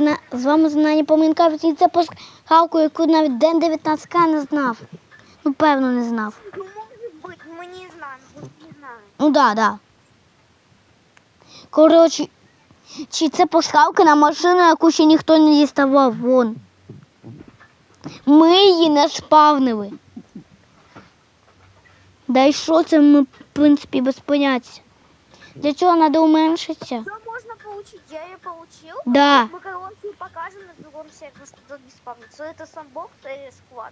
зна... з вами знання поминка, і це пасхалку, яку навіть Ден 19 не знав. Ну, певно, не знав. Ну, быть, мы не знаем, вот не знаем. Ну да, да. Коротше, чи це пасхалка на машину, яку ще ніхто не діставав вон. Ми її не спавнили. Да і що це ми, в принципі, без поняття. Для цього треба уменшитися. Что можно получить? Я ее получил. Да. Мы, короче, покажем на другом сервере, что тут не спавнится. Это самбокс или склад.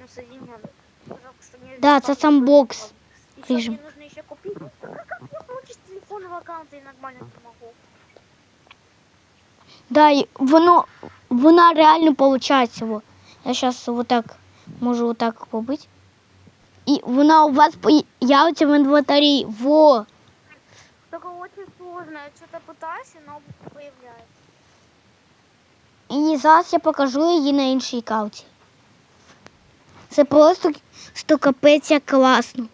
Ну, соединенный. Только что не Да, це спавнится. самбокс. Еще Режем. мне нужно еще купить. Как, как я получить с телефонного аккаунта и нормально не могу? Да, і воно, вона реально виходить. Во. Я зараз вот так можу вот так побити. І вона у вас появиться в інвентарі. Во. Сложно. Я что-то пытаюсь, но появляется. І зараз я покажу її на іншій кауті. Це просто як класно.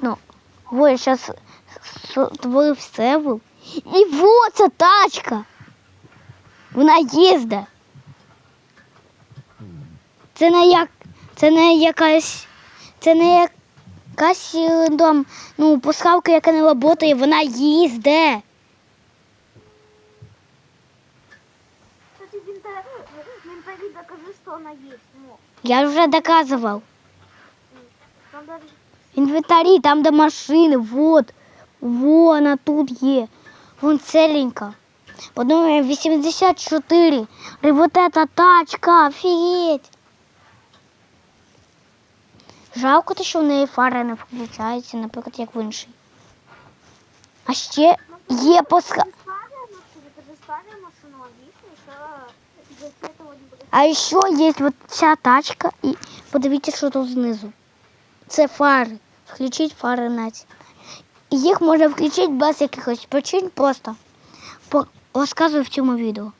Ну, во, я зараз створив сервер. І во, це тачка. Вона їздить. Це не як. Це не якась. Це не якась там, ну, пускавка, яка не працює, вона есть. Ну, Я вже доказував. інвентарі, там де машини, вот. Во, вона тут є. Вон целенька. Подумай, 84. І вот эта тачка, офігеть. Жалко, те, що в неї фара не включається, наприклад, як в іншій. А ще є еще будет. А ще є вот ця тачка і подивіться, що тут знизу. Це фари. Включіть фари наці. І їх можна включити без якихось причин просто. Розказую в цьому відео.